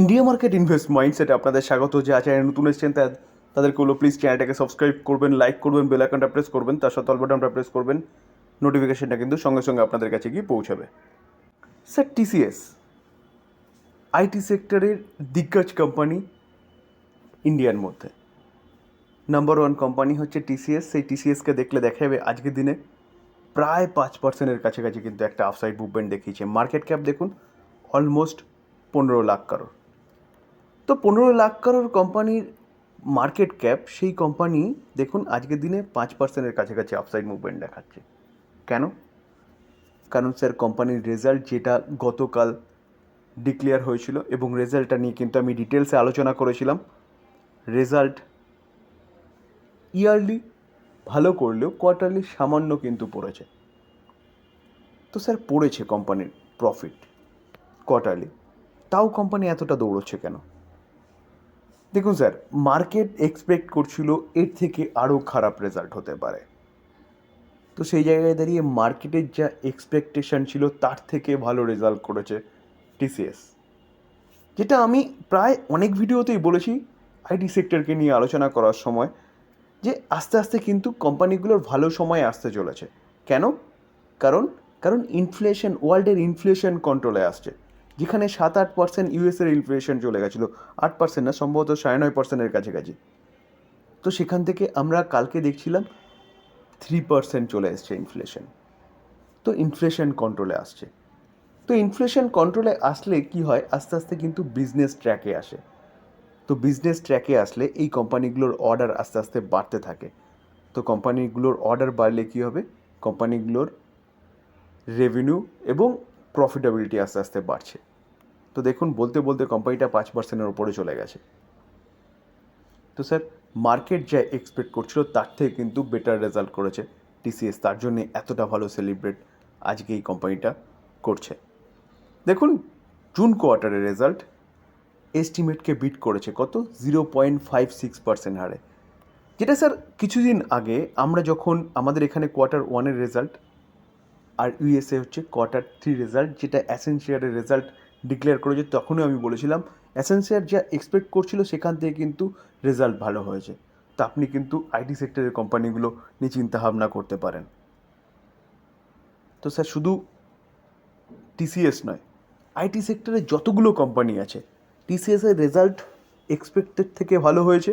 India market invest মাইন্ডসেটে আপনাদের স্বাগত, যে চ্যানেল নতুন এসেছেন তাদেরকে হলো প্লিজ চ্যানেলটাকে সাবস্ক্রাইব করবেন লাইক করবেন বেল আইকনটা প্রেস করবেন, তার সাথে বাটনটা প্রেস করবেন নোটিফিকেশনটা কিন্তু সঙ্গে সঙ্গে আপনাদের কাছে গিয়ে পৌঁছাবে। স্যার টিসিএস আইটি সেক্টরের দিগ্গজ কোম্পানি ইন্ডিয়ার মধ্যে। নাম্বার ওয়ান কোম্পানি হচ্ছে টিসিএস সেই টিসিএসকে দেখলে দেখা যাবে আজকের দিনে প্রায় পাঁচ পার্সেন্টের কাছাকাছি কিন্তু একটা আফসাইড মুভমেন্ট দেখিয়েছে। মার্কেট ক্যাপ দেখুন অলমোস্ট পনেরো লাখ কারোর তো পনেরো লাখ কারোর কোম্পানির মার্কেট ক্যাপ সেই কোম্পানি দেখুন আজকের দিনে পাঁচ পার্সেন্টের কাছাকাছি আপসাইড মুভমেন্ট দেখাচ্ছে। কেন? কারণ স্যার কোম্পানির রেজাল্ট যেটা গতকাল ডিক্লেয়ার হয়েছিল এবং রেজাল্টটা নিয়ে কিন্তু আমি ডিটেলসে আলোচনা করেছিলাম রেজাল্ট ইয়ারলি ভালো করলেও কোয়ার্টারলি সামান্য কিন্তু পড়েছে। তো স্যার পড়েছে কোম্পানির প্রফিট কোয়ার্টারলি তাও কোম্পানি এতটা দৌড়চ্ছে কেন? দেখুন স্যার মার্কেট এক্সপেক্ট করছিল এর থেকে আরও খারাপ রেজাল্ট হতে পারে। তো সেই জায়গায় দাঁড়িয়ে মার্কেটের যা এক্সপেকটেশন ছিল, তার থেকে ভালো রেজাল্ট করেছে টিসিএস যেটা আমি প্রায় অনেক ভিডিওতেই বলেছি আইটি সেক্টরকে নিয়ে আলোচনা করার সময়, যে আস্তে আস্তে কিন্তু কোম্পানিগুলোর ভালো সময় আসতে চলেছে। কেন? কারণ কারণ ইনফ্লেশন ওয়ার্ল্ডের ইনফ্লেশন কন্ট্রোলে আসছে। যেখানে সাত আট পার্সেন্ট ইউএসের ইনফ্লেশন চলে গেছিল। আট পার্সেন্ট না, সম্ভবত সাড়ে নয় পার্সেন্টের কাছাকাছি। তো সেখান থেকে আমরা কালকে দেখছিলাম থ্রি পার্সেন্ট চলে এসছে ইনফ্লেশন তো ইনফ্লেশন কন্ট্রোলে আসছে। তো ইনফ্লেশন কন্ট্রোলে আসলে কি হয়? আস্তে আস্তে কিন্তু বিজনেস ট্র্যাকে আসে। তো বিজনেস ট্র্যাকে আসলে এই কোম্পানিগুলোর অর্ডার আস্তে আস্তে বাড়তে থাকে। তো কোম্পানিগুলোর অর্ডার বাড়লে কী হবে? কোম্পানিগুলোর রেভিনিউ এবং প্রফিটেবিলিটি আস্তে আস্তে বাড়ছে। তো দেখুন, বলতে বলতে কোম্পানিটা পাঁচ পার্সেন্টের ওপরে চলে গেছে। তো স্যার মার্কেট যা এক্সপেক্ট করছিল, তার থেকে কিন্তু বেটার রেজাল্ট করেছে টিসিএস তার জন্য এতটা ভালো সেলিব্রেট আজকে এই কোম্পানিটা করছে। দেখুন জুন কোয়ার্টারের রেজাল্ট এস্টিমেটকে বিট করেছে কত? Zero point five six percent হারে। যেটা স্যার, কিছুদিন আগে আমরা যখন আমাদের এখানে কোয়ার্টার ওয়ানের রেজাল্ট আর ইউএসএ হচ্ছে কোয়ার্টার থ্রি রেজাল্ট যেটা অ্যাসেন্সিয়ারের রেজাল্ট ডিক্লেয়ার করেছে, তখনই আমি বলেছিলাম। অ্যাসেন্সিয়ার যা এক্সপেক্ট করছিল, সেখান থেকে কিন্তু রেজাল্ট ভালো হয়েছে। তো আপনি কিন্তু আইটি সেক্টরের কোম্পানিগুলো নিয়ে চিন্তাভাবনা করতে পারেন। তো স্যার, শুধু টিসিএস নয় আইটি সেক্টরে যতগুলো কোম্পানি আছে টিসিএসের রেজাল্ট এক্সপেক্টেড থেকে ভালো হয়েছে।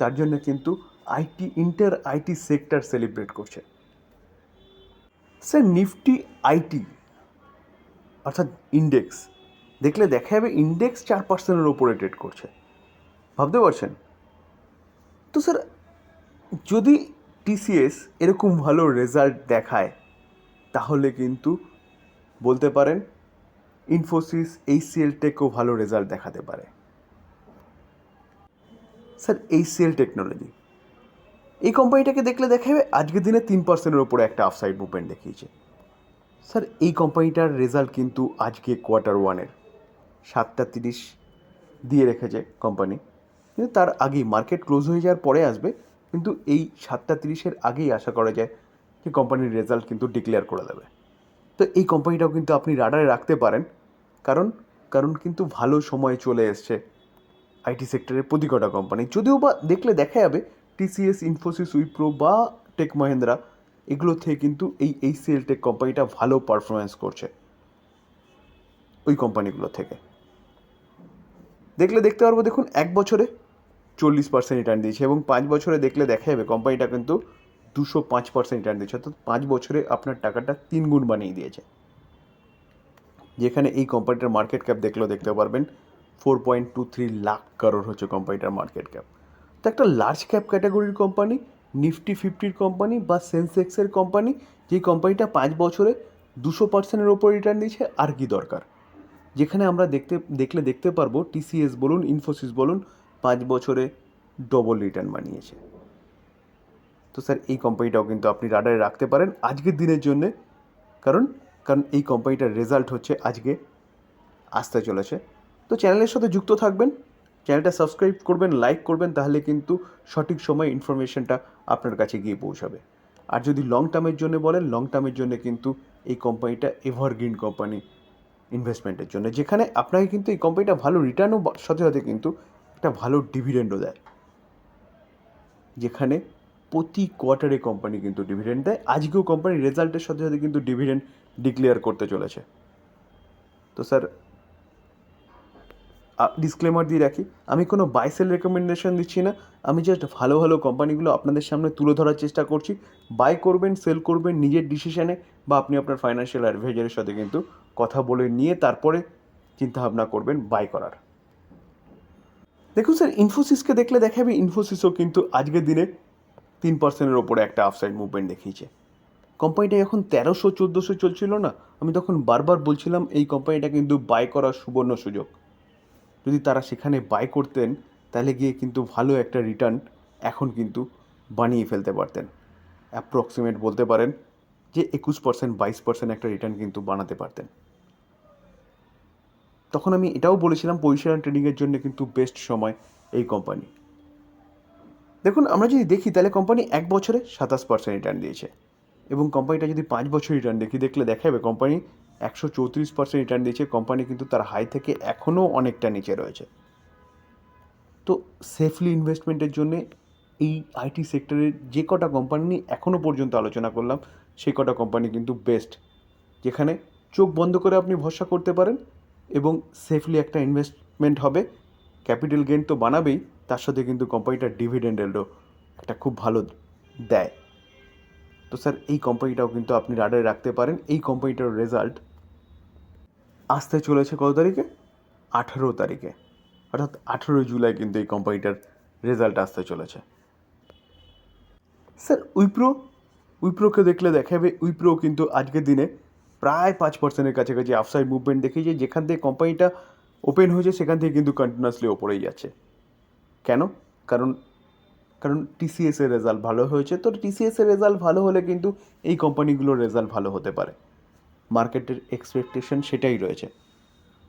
তার জন্য কিন্তু IT inter IT sector celebrate করছে। স্যার নিফটি আইটি, অর্থাৎ ইন্ডেক্স দেখলে দেখা যাবে ইন্ডেক্স চার পার্সেন্টের ওপরে ট্রেড করছে। ভাবতে পারছেন? তো স্যার যদি টিসিএস এরকম ভালো রেজাল্ট দেখায়, তাহলে কিন্তু বলতে পারেন ইনফোসিস এইচসিএল টেকও ভালো রেজাল্ট দেখাতে পারে। স্যার এইচসিএল টেকনোলজি এই কোম্পানিটাকে দেখলে দেখা যাবে আজকের দিনে তিন পার্সেন্টের উপরে একটা আফসাইড মুভমেন্ট দেখিয়েছে। স্যার এই কোম্পানিটার রেজাল্ট কিন্তু আজকে কোয়ার্টার ওয়ানের সাতটা তিরিশ দিয়ে রেখেছে কোম্পানি কিন্তু তার আগেই মার্কেট ক্লোজ হয়ে যাওয়ার পরে আসবে। কিন্তু এই সাতটা তিরিশের আগেই আশা করা যায় যে কোম্পানির রেজাল্ট কিন্তু ডিক্লেয়ার করে দেবে। তো এই কোম্পানিটাও কিন্তু আপনি রাডারে রাখতে পারেন। কারণ কারণ কিন্তু ভালো সময় চলে এসছে। আইটি সেক্টরের প্রতি কটা কোম্পানি যদিও বা দেখলে দেখা যাবে টিসিএস ইনফোসিস উইপ্রো বা টেক মহেন্দ্রা এগুলো থেকে কিন্তু এই এইচসিএল টেক কোম্পানিটা ভালো পারফরমেন্স করছে। ওই কোম্পানিগুলো থেকে। দেখলে দেখতে পারব, দেখুন, এক বছরে চল্লিশ পার্সেন্ট রিটার্ন দিয়েছে এবং পাঁচ বছরে দেখলে দেখা যাবে কোম্পানিটা কিন্তু দুশো পাঁচ পার্সেন্ট রিটার্ন দিয়েছে। অর্থাৎ পাঁচ বছরে আপনার টাকাটা তিন গুণ বানিয়ে দিয়েছে। যেখানে এই কোম্পানিটার মার্কেট ক্যাপ দেখলেও দেখতে পারবেন four point two three lakh crore হচ্ছে কোম্পানিটার মার্কেট ক্যাপ তো একটা লার্জ ক্যাপ ক্যাটাগরির কোম্পানি নিফটি ফিফটির কোম্পানি বা সেন্সেক্সের কোম্পানি যেই কোম্পানিটা পাঁচ বছরে দুশো পার্সেন্টের ওপর রিটার্ন দিয়েছে আর কি দরকার? যেখানে আমরা দেখতে, দেখলে দেখতে পারব টিসিএস বলুন ইনফোসিস বলুন, পাঁচ বছরে ডবল রিটার্ন বানিয়েছে। তো স্যার এই কোম্পানিটাও কিন্তু আপনি রাডারে রাখতে পারেন আজকের দিনের জন্যে। কারণ কারণ এই কোম্পানিটার রেজাল্ট হচ্ছে আজকে আসতে চলেছে। তো চ্যানেলের সাথে যুক্ত থাকবেন। চ্যানেলটা সাবস্ক্রাইব করবেন, লাইক করবেন, তাহলে কিন্তু সঠিক সময় ইনফরমেশনটা আপনার কাছে গিয়ে পৌঁছাবে। আর যদি লং টার্মের জন্য বলেন লং টার্মের জন্য কিন্তু এই কোম্পানিটা এভারগ্রিন কোম্পানি ইনভেস্টমেন্টের জন্য, যেখানে আপনাকে কিন্তু এই কোম্পানিটা ভালো রিটার্নও সাথে সাথে কিন্তু একটা ভালো ডিভিডেন্ডও দেয়। যেখানে প্রতি কোয়ার্টারে কোম্পানি কিন্তু ডিভিডেন্ড দেয়। আজকেও কোম্পানির রেজাল্টের সাথে সাথে কিন্তু ডিভিডেন্ড ডিক্লেয়ার করতে চলেছে। তো স্যার ডিসক্লেমার দিয়ে রাখি, আমি কোনো বাইসেল রেকমেন্ডেশন দিচ্ছি না, আমি জাস্ট ভালো ভালো কোম্পানিগুলো আপনাদের সামনে তুলে ধরার চেষ্টা করছি। বাই করবেন সেল করবেন, নিজের ডিসিশনে বা আপনি আপনার ফাইন্যান্সিয়াল অ্যাডভাইজারের সাথে কিন্তু কথা বলে নিয়ে তারপরে চিন্তাভাবনা করবেন বাই করার। দেখুন স্যার ইনফোসিসকে দেখলে দেখাবে ইনফোসিসও কিন্তু আজকের দিনে তিন পার্সেন্টের ওপরে একটা আফসাইড মুভমেন্ট দেখিয়েছে। কোম্পানিটা যখন তেরোশো, চোদ্দোশো চলছিল না। আমি তখন বারবার বলছিলাম, এই কোম্পানিটা কিন্তু বাই করার সুবর্ণ সুযোগ। যদি তারা সেখানে বাই করতেন, তাহলে গিয়ে কিন্তু ভালো একটা রিটার্ন এখন কিন্তু বানিয়ে ফেলতে পারতেন। অ্যাপ্রক্সিমেট বলতে পারেন যে একুশ পার্সেন্ট বাইশ পার্সেন্ট একটা রিটার্ন কিন্তু বানাতে পারতেন। তখন আমি এটাও বলেছিলাম পজিশন ট্রেডিংয়ের জন্য কিন্তু বেস্ট সময় এই কোম্পানি দেখুন, আমরা যদি দেখি, তাহলে কোম্পানি এক বছরে সাতাশ পার্সেন্ট রিটার্ন দিয়েছে। এবং কোম্পানিটা যদি পাঁচ বছর রিটার্ন দেখি, দেখলে দেখা যাবে কোম্পানি একশো চৌত্রিশ পার্সেন্ট রিটার্ন দিয়েছে। কোম্পানি কিন্তু তার হাই থেকে এখনও অনেকটা নিচে রয়েছে। তো সেফলি ইনভেস্টমেন্টের জন্যে এই আইটি সেক্টরের যে কটা কোম্পানি নিয়ে এখনও পর্যন্ত আলোচনা করলাম, সেই কটা কোম্পানি কিন্তু বেস্ট যেখানে চোখ বন্ধ করে আপনি ভরসা করতে পারেন এবং সেফলি একটা ইনভেস্টমেন্ট হবে। ক্যাপিটাল গেন তো বানাবেই, তার সাথে কিন্তু কোম্পানিটার ডিভিডেন্ডেরও একটা খুব ভালো দেয়। তো স্যার এই কোম্পানিটাও কিন্তু আপনি রাডারে রাখতে পারেন। এই কোম্পানিটার রেজাল্ট আসতে চলেছে কত তারিখে? আঠেরো তারিখে। অর্থাৎ আঠেরোই জুলাই কিন্তু এই কোম্পানিটার রেজাল্ট আসতে চলেছে। স্যার, উইপ্রো? উইপ্রোকে দেখলে দেখা যাবে উইপ্রো কিন্তু আজকের দিনে প্রায় পাঁচ পার্সেন্টের কাছাকাছি আফসাইড মুভমেন্ট দেখিয়েছে, যেখান থেকে কোম্পানিটা ওপেন হয়েছে, সেখান থেকে কিন্তু কন্টিনিউয়াসলি ওপরেই যাচ্ছে। কেন? কারণ কারণ টিসিএস এর রেজাল্ট ভালো হয়েছে। তো টিসিএস এর রেজাল্ট ভালো হলে কিন্তু এই কোম্পানিগুলোর রেজাল্ট ভালো হতে পারে। মার্কেটের এক্সপেকটেশন সেটাই রয়েছে।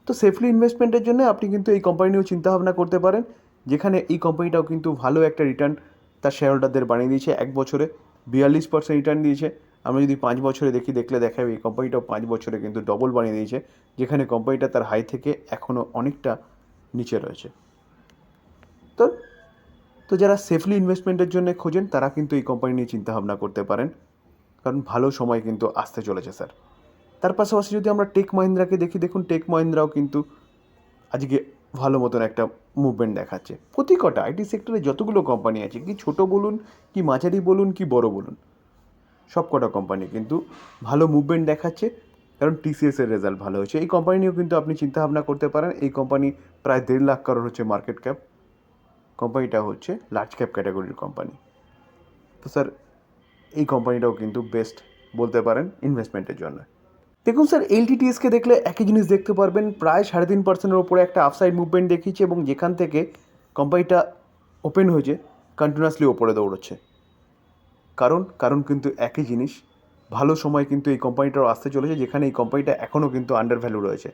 তো সেফলি ইনভেস্টমেন্টের জন্য আপনি কিন্তু এই কোম্পানি নিয়েও চিন্তাভাবনা করতে পারেন, যেখানে এই কোম্পানিটাও কিন্তু ভালো একটা রিটার্ন তার শেয়ার হোল্ডারদের বানিয়ে দিয়েছে এক বছরে, বিয়াল্লিশ পার্সেন্ট রিটার্ন দিয়েছে। আমরা যদি পাঁচ বছরে দেখি, দেখলে দেখা যাবে এই কোম্পানিটাও পাঁচ বছরে কিন্তু ডবল বানিয়ে দিয়েছে, যেখানে কোম্পানিটা তার হাই থেকে এখনও অনেকটা নিচে রয়েছে। তো তো যারা সেফলি ইনভেস্টমেন্টের জন্য খোঁজেন, তারা কিন্তু এই কোম্পানি নিয়ে চিন্তাভাবনা করতে পারেন, কারণ ভালো সময় কিন্তু আসতে চলেছে স্যার তার পাশাপাশি যদি আমরা টেক মহিন্দ্রাকে দেখি, দেখুন টেক মহিন্দ্রাও কিন্তু আজকে ভালো মতন একটা মুভমেন্ট দেখাচ্ছে। প্রতি কটা আইটি সেক্টরে যতগুলো কোম্পানি আছে, কি ছোট বলুন, কি মাঝারি বলুন, কি বড় বলুন, সব কটা কোম্পানি কিন্তু ভালো মুভমেন্ট দেখাচ্ছে, কারণ টিসিএস এর রেজাল্ট ভালো হয়েছে। এই কোম্পানি নিয়েও কিন্তু আপনি চিন্তাভাবনা করতে পারেন। এই কোম্পানি প্রায় দেড় লাখ কারোর হচ্ছে মার্কেট ক্যাপ কোম্পানিটা হচ্ছে লার্জ ক্যাপ ক্যাটাগরির কোম্পানি তো স্যার এই কোম্পানিটাও কিন্তু বেস্ট বলতে পারেন ইনভেস্টমেন্টের জন্য। দেখুন স্যার এলটিটিএসকে দেখলে একই জিনিস দেখতে পারবেন। প্রায় সাড়ে তিন পার্সেন্টের ওপরে একটা আফসাইড মুভমেন্ট দেখিয়েছে এবং যেখান থেকে কোম্পানিটা ওপেন হয়েছে কন্টিনিউয়াসলি ওপরে দৌড়চ্ছে। কারণ কারণ কিন্তু একই জিনিস। ভালো সময় কিন্তু এই কোম্পানিটাও আসতে চলেছে, যেখানে এই কোম্পানিটা এখনও কিন্তু আন্ডার ভ্যালু রয়েছে।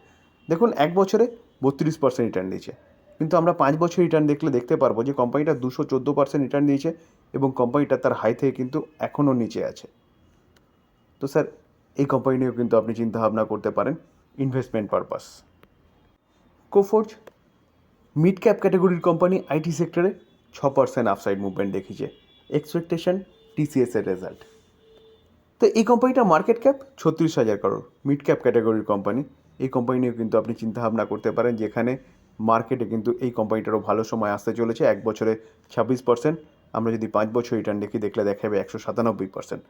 দেখুন, এক বছরে বত্রিশ পার্সেন্ট রিটার্ন দিয়েছে। কিন্তু আমরা পাঁচ বছর রিটার্ন দেখলে দেখতে পারব যে কোম্পানিটা দুশো চোদ্দ পার্সেন্ট রিটার্ন দিয়েছে এবং কোম্পানিটা তার হাই থেকে কিন্তু এখনও নিচে আছে। তো স্যার এই কোম্পানি নিয়েও কিন্তু আপনি চিন্তাভাবনা করতে পারেন investment purpose Coforge mid cap ক্যাটাগরির কোম্পানি আইটি সেক্টরে ছ পার্সেন্ট আফসাইড মুভমেন্ট দেখিয়েছে। এক্সপেকটেশন টিসিএস এর রেজাল্ট তো এই কোম্পানিটা মার্কেট ক্যাপ ছত্রিশ হাজার করোড় মিড ক্যাপ ক্যাটাগরির কোম্পানি এই কোম্পানি নিয়েও কিন্তু আপনি চিন্তাভাবনা করতে পারেন, যেখানে মার্কেটে কিন্তু এই কোম্পানিটারও ভালো সময় আসতে চলেছে। এক বছরে ছাব্বিশ পার্সেন্ট আমরা যদি পাঁচ বছর রিটার্ন দেখি, দেখলে দেখাবে একশো সাতানব্বই পার্সেন্ট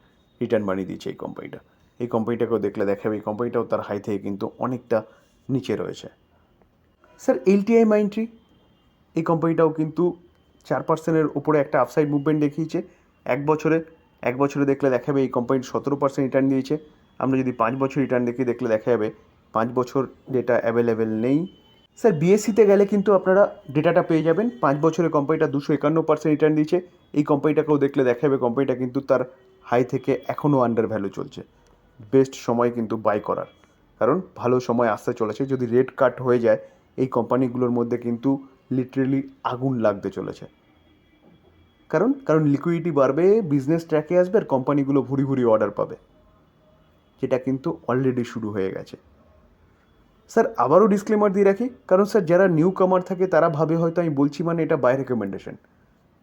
রিটার্ন বানিয়ে দিয়েছে এই কোম্পানিটা এই কোম্পানিটাকেও দেখলে দেখাবে। এই কোম্পানিটাও তার হাই থেকে কিন্তু অনেকটা নিচে রয়েছে। স্যার এলটিআই মাইন্ট্রি এই কোম্পানিটাও কিন্তু চার পার্সেন্টের উপরে একটা আপসাইড মুভমেন্ট দেখিয়েছে। এক বছরে এক বছরে দেখলে দেখাবে এই কোম্পানির সতেরো পার্সেন্ট রিটার্ন দিয়েছে আমরা যদি পাঁচ বছর রিটার্ন দেখি, দেখলে দেখা যাবে পাঁচ বছর ডেটা অ্যাভেলেবেল নেই। স্যার বিএসসিতে গেলে কিন্তু আপনারা ডেটাটা পেয়ে যাবেন। পাঁচ বছরে কোম্পানিটা দুশো একান্ন পার্সেন্ট রিটার্ন দিয়েছে। এই কোম্পানিটাকেও দেখলে দেখা যাবে কোম্পানিটা কিন্তু তার হাই থেকে এখনও আন্ডার ভ্যালু চলছে। বেস্ট সময় কিন্তু বাই করার। কারণ ভালো সময় আসতে চলেছে। যদি রেট কাট হয়ে যায়, এই কোম্পানিগুলোর মধ্যে কিন্তু লিটারেলি আগুন লাগতে চলেছে। কারণ কারণ লিকুইডিটি বাড়বে বিজনেস ট্র্যাকে আসবে, আর কোম্পানিগুলো ভুরি ভুরি অর্ডার পাবে। যেটা কিন্তু অলরেডি শুরু হয়ে গেছে। স্যার, আবারও ডিসক্লেমার দিয়ে রাখি। কারণ স্যার, যারা নিউ কামার থাকে, তারা ভাবে হয়তো আমি বলছি মানে এটা বাই রেকমেন্ডেশন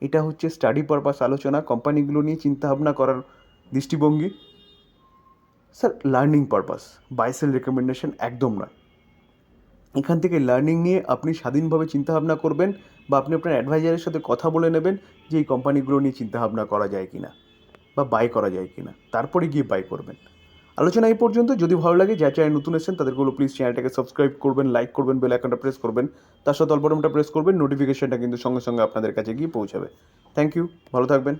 এটা হচ্ছে স্টাডি পারপাস আলোচনা। কোম্পানিগুলো নিয়ে চিন্তাভাবনা করার দৃষ্টিভঙ্গি। Sir learning purpose buy sell recommendation একদম নয়। এখান থেকে লার্নিং নিয়ে আপনি স্বাধীনভাবে চিন্তাভাবনা করবেন বা আপনি আপনার অ্যাডভাইজারের সাথে কথা বলে নেবেন যে এই কোম্পানিগুলো নিয়ে চিন্তাভাবনা করা যায় কি না বা বাই করা যায় কি না তারপরে গিয়ে বাই করবেন। আলোচনা এই পর্যন্ত। যদি ভালো লাগে যা চ্যানেল নতুন এসেছেন তাদেরগুলো প্লিজ চ্যানেলটাকে সাবস্ক্রাইব করবেন লাইক করবেন বেল আইকনটা প্রেস করবেন। তার সাথে অল্পটমটা প্রেস করবেন নোটিফিকেশনটা কিন্তু সঙ্গে সঙ্গে আপনাদের কাছে গিয়ে পৌঁছাবে। থ্যাংক ইউ ভালো থাকবেন।